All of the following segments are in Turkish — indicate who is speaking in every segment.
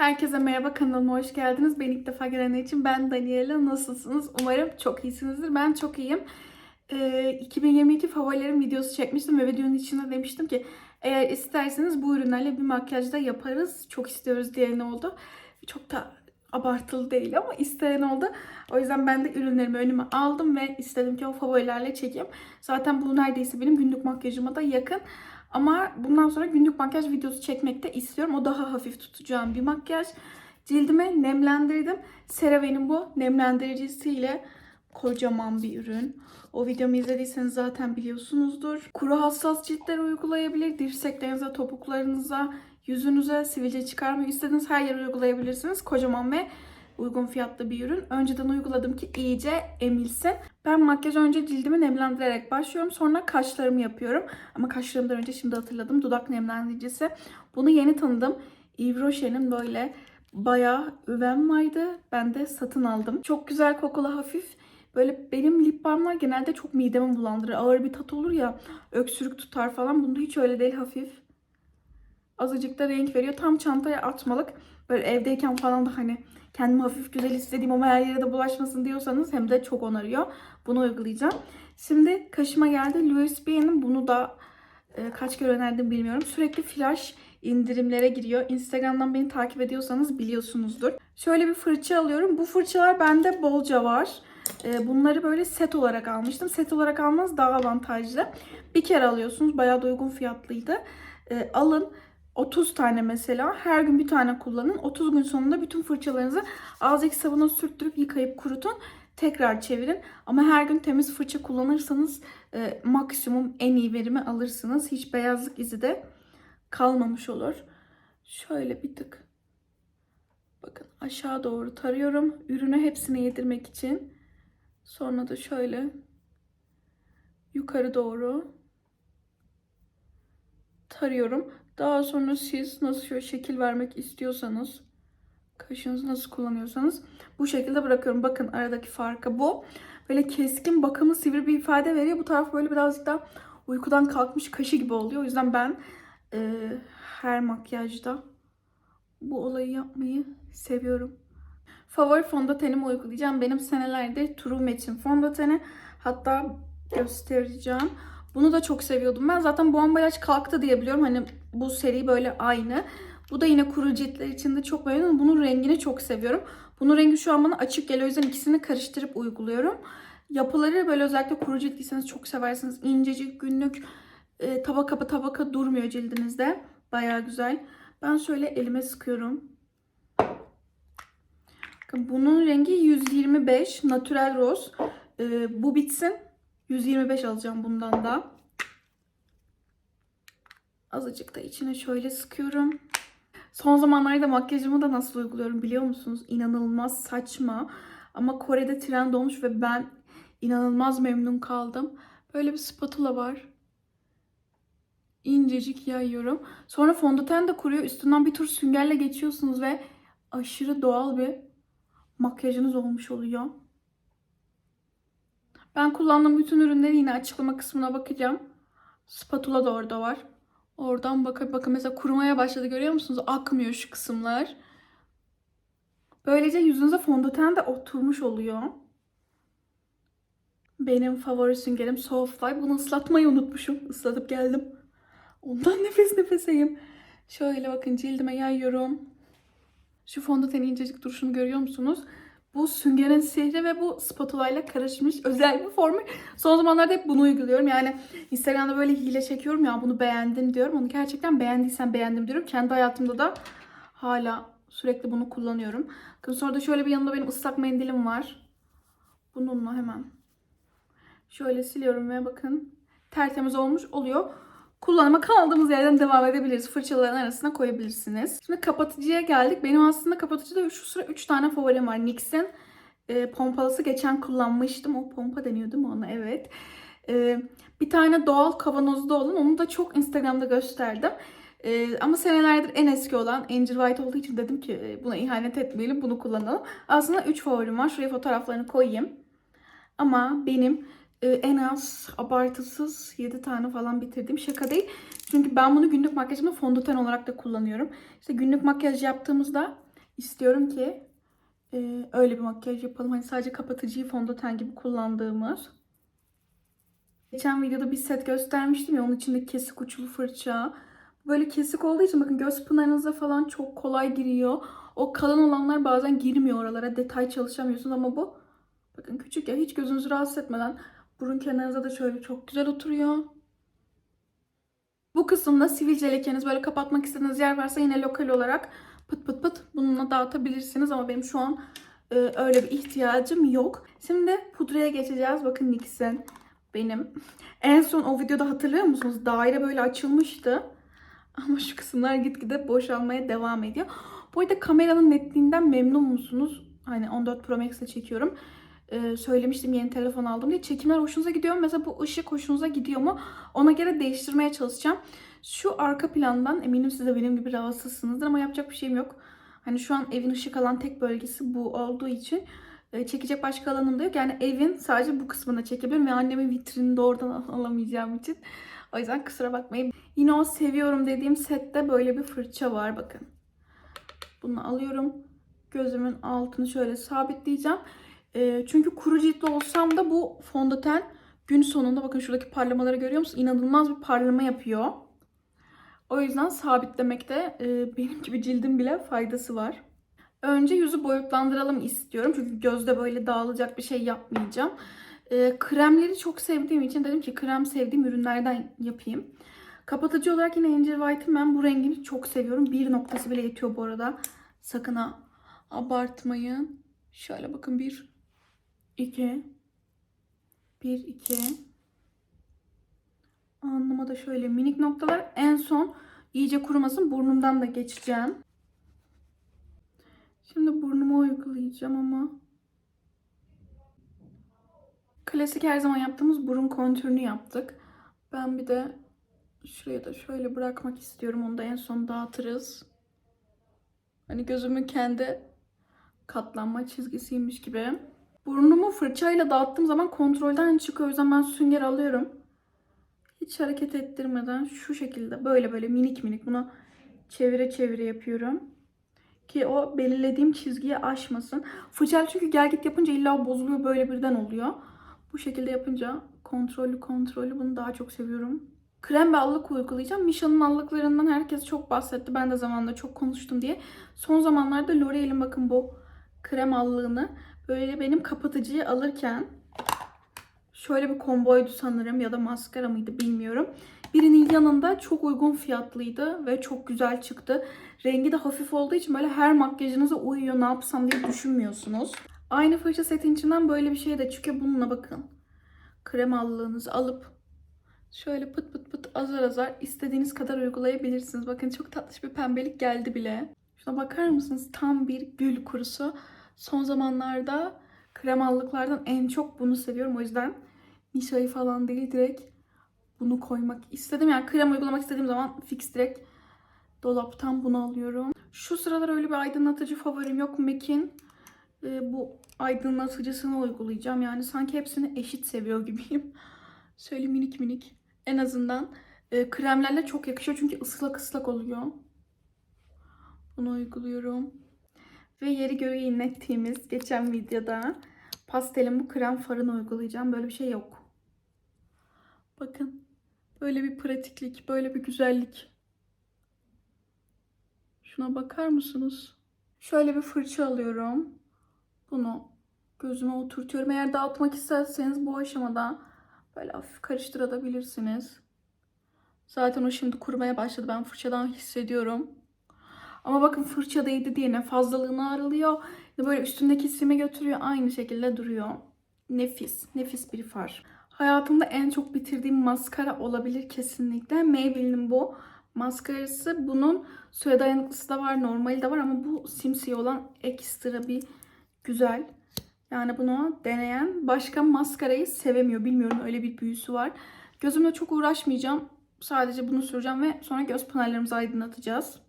Speaker 1: Herkese merhaba kanalıma hoş geldiniz. Ben ilk defa gelenler için ben Daniela. Nasılsınız? Umarım çok iyisinizdir. Ben çok iyiyim. Ee, 2022 favorilerim videosu çekmiştim ve videonun içinde demiştim ki eğer isterseniz bu ürünlerle bir makyaj da yaparız. Çok istiyoruz diyen oldu. Çok da abartılı değil ama isteyen oldu. O yüzden ben de ürünlerimi önüme aldım ve istedim ki o favorilerle çekeyim. Zaten bu neredeyse benim günlük makyajıma da yakın. Ama bundan sonra günlük makyaj videosu çekmek de istiyorum. O daha hafif tutacağım bir makyaj. Cildimi nemlendirdim. CeraVe'nin bu nemlendiricisiyle kocaman bir ürün. O videomu izlediyseniz zaten biliyorsunuzdur. Kuru hassas ciltlere uygulayabilir. Dirseklerinize, topuklarınıza, yüzünüze sivilce çıkarmıyor. İstediğiniz her yere uygulayabilirsiniz. Kocaman ve uygun fiyatlı bir ürün. Önceden uyguladım ki iyice emilsin. Ben makyaj önce cildimi nemlendirerek başlıyorum. Sonra kaşlarımı yapıyorum. Ama kaşlarımdan önce şimdi hatırladım. Dudak nemlendiricisi. Bunu yeni tanıdım. Yves Rocher'in böyle bayağı üvem vardı. Ben de satın aldım. Çok güzel kokulu hafif. Böyle benim lip balmlar genelde çok midemi bulandırır. Ağır bir tat olur ya. Öksürük tutar falan. Bunda hiç öyle değil hafif. Azıcık da renk veriyor. Tam çantaya atmalık. Böyle evdeyken falan da hani kendimi hafif güzel istediğim ama her yere de bulaşmasın diyorsanız hem de çok onarıyor. Bunu uygulayacağım. Şimdi kaşıma geldi. Louis Vuitton'un bunu da e, kaç kere önerdim bilmiyorum. Sürekli flash indirimlere giriyor. Instagram'dan beni takip ediyorsanız biliyorsunuzdur. Şöyle bir fırça alıyorum. Bu fırçalar bende bolca var. E, bunları böyle set olarak almıştım. Set olarak almanız daha avantajlı. Bir kere alıyorsunuz. Bayağı da uygun fiyatlıydı. E, alın. 30 tane mesela. Her gün bir tane kullanın. 30 gün sonunda bütün fırçalarınızı azıcık sabuna sürttürüp yıkayıp kurutun. Tekrar çevirin. Ama her gün temiz fırça kullanırsanız e, maksimum en iyi verimi alırsınız. Hiç beyazlık izi de kalmamış olur. Şöyle bir tık. Bakın aşağı doğru tarıyorum. Ürünü hepsine yedirmek için. Sonra da şöyle yukarı doğru tarıyorum. Daha sonra siz nasıl şöyle şekil vermek istiyorsanız, kaşınızı nasıl kullanıyorsanız bu şekilde bırakıyorum. Bakın aradaki farkı bu. Böyle keskin, bakımlı, sivri bir ifade veriyor. Bu taraf böyle birazcık daha uykudan kalkmış kaşı gibi oluyor. O yüzden ben e, her makyajda bu olayı yapmayı seviyorum. Favori fondötenimi uygulayacağım. Benim senelerdir True Match'in fondöteni. Hatta göstereceğim. Bunu da çok seviyordum. Ben zaten bu ambalaj kalktı diye biliyorum. Hani bu seri böyle aynı. Bu da yine kuru ciltler için de çok beğendim. Bunun rengini çok seviyorum. Bunun rengi şu an bana açık geliyor. O yüzden ikisini karıştırıp uyguluyorum. Yapıları böyle özellikle kuru ciltliyseniz çok seversiniz. İncecik, günlük, e, tabaka tabaka durmuyor cildinizde. Baya güzel. Ben şöyle elime sıkıyorum. Bakın bunun rengi 125 Natural Rose. E, bu bitsin. 125 alacağım bundan da. Azıcık da içine şöyle sıkıyorum. Son zamanlarda makyajımı da nasıl uyguluyorum biliyor musunuz? İnanılmaz saçma. Ama Kore'de trend olmuş ve ben inanılmaz memnun kaldım. Böyle bir spatula var. İncecik yayıyorum. Sonra fondöten de kuruyor. Üstünden bir tur süngerle geçiyorsunuz ve aşırı doğal bir makyajınız olmuş oluyor. Ben kullandığım bütün ürünleri yine açıklama kısmına bakacağım. Spatula da orada var. Oradan bakın bakın mesela kurumaya başladı görüyor musunuz? Akmıyor şu kısımlar. Böylece yüzünüze fondöten de oturmuş oluyor. Benim favori süngerim Softfly. Bunu ıslatmayı unutmuşum. Islatıp geldim. Ondan nefes nefeseyim. Şöyle bakın cildime yayıyorum. Şu fondötenin incecik duruşunu görüyor musunuz? Bu süngerin sihri ve bu spatula ile karışmış özel bir formül. Son zamanlarda hep bunu uyguluyorum. Yani Instagram'da böyle hile çekiyorum ya bunu beğendim diyorum. Onu gerçekten beğendiysen beğendim diyorum. Kendi hayatımda da hala sürekli bunu kullanıyorum. Bakın sonra da şöyle bir yanında benim ıslak mendilim var. Bununla hemen şöyle siliyorum ve bakın tertemiz olmuş oluyor. Kullanıma kaldığımız yerden devam edebiliriz. Fırçaların arasına koyabilirsiniz. Şimdi kapatıcıya geldik. Benim aslında kapatıcıda şu sıra 3 tane favorim var. NYX'in e, pompalısı geçen kullanmıştım. O pompa deniyor değil mi ona? Evet. E, bir tane doğal kavanozda olan. Onu da çok Instagram'da gösterdim. E, ama senelerdir en eski olan Angel White olduğu için dedim ki e, buna ihanet etmeyelim. Bunu kullanalım. Aslında 3 favorim var. Şuraya fotoğraflarını koyayım. Ama benim e, en az abartısız 7 tane falan bitirdim. Şaka değil. Çünkü ben bunu günlük makyajımda fondöten olarak da kullanıyorum. İşte günlük makyaj yaptığımızda istiyorum ki e, öyle bir makyaj yapalım. Hani sadece kapatıcıyı fondöten gibi kullandığımız. Geçen videoda bir set göstermiştim ya onun içinde kesik uçlu fırça. Böyle kesik olduğu için bakın göz pınarınıza falan çok kolay giriyor. O kalın olanlar bazen girmiyor oralara. Detay çalışamıyorsunuz ama bu bakın küçük ya hiç gözünüzü rahatsız etmeden burun kenarınıza da şöyle çok güzel oturuyor. Bu kısımda sivilce lekeniz böyle kapatmak istediğiniz yer varsa yine lokal olarak pıt pıt pıt bununla dağıtabilirsiniz ama benim şu an e, öyle bir ihtiyacım yok. Şimdi pudraya geçeceğiz. Bakın NYX'in benim. En son o videoda hatırlıyor musunuz? Daire böyle açılmıştı. Ama şu kısımlar gitgide boşalmaya devam ediyor. Bu arada kameranın netliğinden memnun musunuz? Hani 14 Pro Max ile çekiyorum. Ee, söylemiştim yeni telefon aldım diye. Çekimler hoşunuza gidiyor mu? Mesela bu ışık hoşunuza gidiyor mu? Ona göre değiştirmeye çalışacağım. Şu arka plandan eminim siz de benim gibi rahatsızsınızdır ama yapacak bir şeyim yok. Hani şu an evin ışık alan tek bölgesi bu olduğu için e, çekecek başka alanım da yok. Yani evin sadece bu kısmını çekebilirim ve annemin vitrinini de oradan alamayacağım için. O yüzden kusura bakmayın. Yine o seviyorum dediğim sette böyle bir fırça var bakın. Bunu alıyorum. Gözümün altını şöyle sabitleyeceğim. E, çünkü kuru ciltli olsam da bu fondöten gün sonunda bakın şuradaki parlamaları görüyor musunuz? İnanılmaz bir parlama yapıyor. O yüzden sabitlemekte e, benim gibi cildim bile faydası var. Önce yüzü boyutlandıralım istiyorum. Çünkü gözde böyle dağılacak bir şey yapmayacağım. E, kremleri çok sevdiğim için dedim ki krem sevdiğim ürünlerden yapayım. Kapatıcı olarak yine Angel White'ın ben bu rengini çok seviyorum. Bir noktası bile yetiyor bu arada. Sakın ha abartmayın. Şöyle bakın bir, iki, bir, iki. Alnıma da şöyle minik noktalar. En son iyice kurumasın burnumdan da geçeceğim. Şimdi burnuma uygulayacağım ama. Klasik her zaman yaptığımız burun kontürünü yaptık. Ben bir de şuraya da şöyle bırakmak istiyorum. Onu da en son dağıtırız. Hani gözümün kendi katlanma çizgisiymiş gibi. Burnumu fırçayla dağıttığım zaman kontrolden çıkıyor. O yüzden ben sünger alıyorum. Hiç hareket ettirmeden şu şekilde böyle böyle minik minik bunu çevire çevire yapıyorum. Ki o belirlediğim çizgiyi aşmasın. Fırçayla çünkü gel git yapınca illa bozuluyor böyle birden oluyor. Bu şekilde yapınca kontrollü kontrollü bunu daha çok seviyorum. Krem ve allık uygulayacağım. Misha'nın allıklarından herkes çok bahsetti. Ben de zamanında çok konuştum diye. Son zamanlarda L'Oreal'in bakın bu krem allığını böyle benim kapatıcıyı alırken şöyle bir komboydu sanırım ya da maskara mıydı bilmiyorum. Birinin yanında çok uygun fiyatlıydı ve çok güzel çıktı. Rengi de hafif olduğu için böyle her makyajınıza uyuyor ne yapsam diye düşünmüyorsunuz. Aynı fırça setin içinden böyle bir şey de çıkıyor. Bununla bakın. Krem allığınızı alıp şöyle pıt pıt pıt azar azar istediğiniz kadar uygulayabilirsiniz. Bakın çok tatlış bir pembelik geldi bile. Şuna bakar mısınız? Tam bir gül kurusu. Son zamanlarda krem allıklardan en çok bunu seviyorum. O yüzden Nişa'yı falan değil direkt bunu koymak istedim. Yani krem uygulamak istediğim zaman fix direkt dolaptan bunu alıyorum. Şu sıralar öyle bir aydınlatıcı favorim yok. MAC'in e, bu aydınlatıcısını uygulayacağım. Yani sanki hepsini eşit seviyor gibiyim. Şöyle minik minik. En azından e, kremlerle çok yakışıyor. Çünkü ıslak ıslak oluyor. Bunu uyguluyorum. Ve yeri göğü inlettiğimiz geçen videoda pastelin bu krem farını uygulayacağım. Böyle bir şey yok. Bakın. Böyle bir pratiklik, böyle bir güzellik. Şuna bakar mısınız? Şöyle bir fırça alıyorum. Bunu gözüme oturtuyorum. Eğer dağıtmak isterseniz bu aşamada böyle hafif karıştırabilirsiniz. Zaten o şimdi kurumaya başladı. Ben fırçadan hissediyorum. Ama bakın fırça değdi diye ne fazlalığını aralıyor ne böyle üstündeki simi götürüyor. Aynı şekilde duruyor. Nefis. Nefis bir far. Hayatımda en çok bitirdiğim maskara olabilir kesinlikle. Maybelline'in bu maskarası. Bunun suya dayanıklısı da var, normali de var ama bu simsiyah olan ekstra bir güzel. Yani bunu deneyen başka maskarayı sevemiyor. Bilmiyorum öyle bir büyüsü var. Gözümle çok uğraşmayacağım. Sadece bunu süreceğim ve sonra göz pınarlarımızı aydınlatacağız.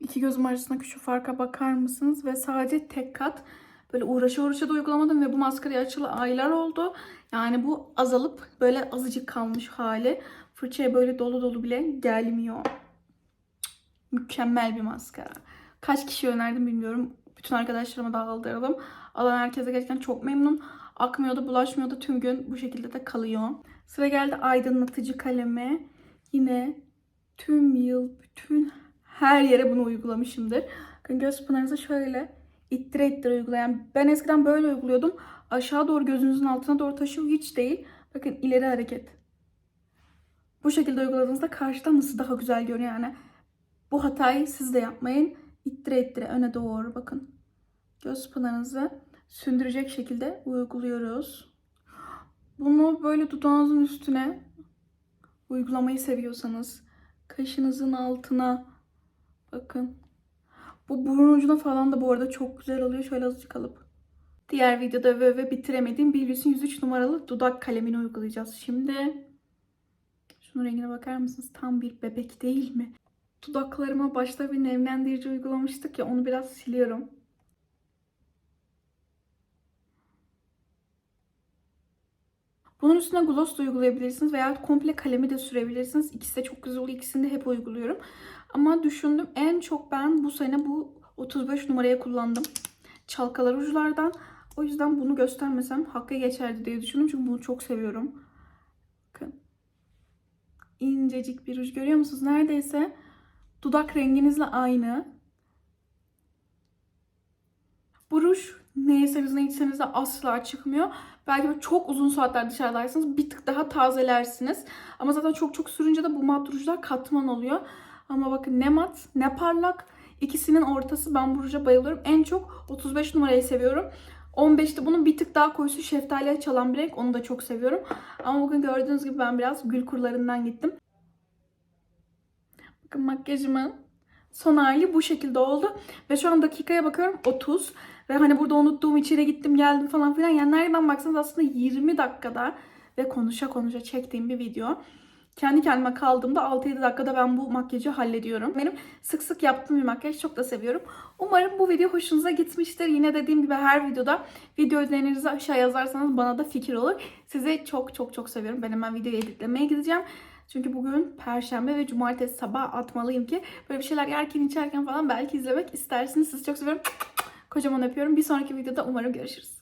Speaker 1: İki gözüm arasındaki şu farka bakar mısınız? Ve sadece tek kat böyle uğraşa uğraşa da uygulamadım ve bu maskarayı açılı aylar oldu. Yani bu azalıp böyle azıcık kalmış hali. Fırçaya böyle dolu dolu bile gelmiyor. Mükemmel bir maskara. Kaç kişiye önerdim bilmiyorum. Bütün arkadaşlarıma dağıldırdım. Alan herkese gerçekten çok memnun. Akmıyor da bulaşmıyor da tüm gün bu şekilde de kalıyor. Sıra geldi aydınlatıcı kaleme. Yine tüm yıl bütün her yere bunu uygulamışımdır. Göz pınarınıza şöyle ittire ittire uygulayan. Ben eskiden böyle uyguluyordum. Aşağı doğru gözünüzün altına doğru taşıyor. Hiç değil. Bakın ileri hareket. Bu şekilde uyguladığınızda karşıdan nasıl daha güzel görünüyor yani. Bu hatayı siz de yapmayın. İttire ittire öne doğru bakın. Göz pınarınızı sündürecek şekilde uyguluyoruz. Bunu böyle dudağınızın üstüne uygulamayı seviyorsanız kaşınızın altına bakın. Bu burun ucuna falan da bu arada çok güzel oluyor. Şöyle azıcık alıp. Diğer videoda ve ve bitiremediğim Bilbis'in 103 numaralı dudak kalemini uygulayacağız. Şimdi şunun rengine bakar mısınız? Tam bir bebek değil mi? Dudaklarıma başta bir nemlendirici uygulamıştık ya onu biraz siliyorum. Bunun üstüne gloss da uygulayabilirsiniz veya komple kalemi de sürebilirsiniz. İkisi de çok güzel oluyor. İkisini de hep uyguluyorum. Ama düşündüm en çok ben bu sene bu 35 numaraya kullandım. Çalkalar uçlardan. O yüzden bunu göstermesem hakkı geçerdi diye düşündüm. Çünkü bunu çok seviyorum. Bakın. İncecik bir ruj görüyor musunuz? Neredeyse dudak renginizle aynı. Bu ruj ne yeseniz ne içseniz de asla çıkmıyor. Belki çok uzun saatler dışarıdaysanız bir tık daha tazelersiniz. Ama zaten çok çok sürünce de bu mat rujlar katman oluyor. Ama bakın ne mat ne parlak. İkisinin ortası ben bu ruja bayılıyorum. En çok 35 numarayı seviyorum. 15'te bunun bir tık daha koyusu şeftaliye çalan bir renk. Onu da çok seviyorum. Ama bugün gördüğünüz gibi ben biraz gül kurlarından gittim. Bakın makyajımın son hali bu şekilde oldu. Ve şu an dakikaya bakıyorum 30. Ve hani burada unuttuğum içeri gittim geldim falan filan. Yani nereden baksanız aslında 20 dakikada ve konuşa konuşa çektiğim bir video. Kendi kendime kaldığımda 6-7 dakikada ben bu makyajı hallediyorum. Benim sık sık yaptığım bir makyaj çok da seviyorum. Umarım bu video hoşunuza gitmiştir. Yine dediğim gibi her videoda video önerinizi aşağı yazarsanız bana da fikir olur. Sizi çok çok çok seviyorum. Ben hemen videoyu editlemeye gideceğim. Çünkü bugün perşembe ve cumartesi sabah atmalıyım ki böyle bir şeyler yerken içerken falan belki izlemek istersiniz. Sizi çok seviyorum. Kocaman öpüyorum. Bir sonraki videoda umarım görüşürüz.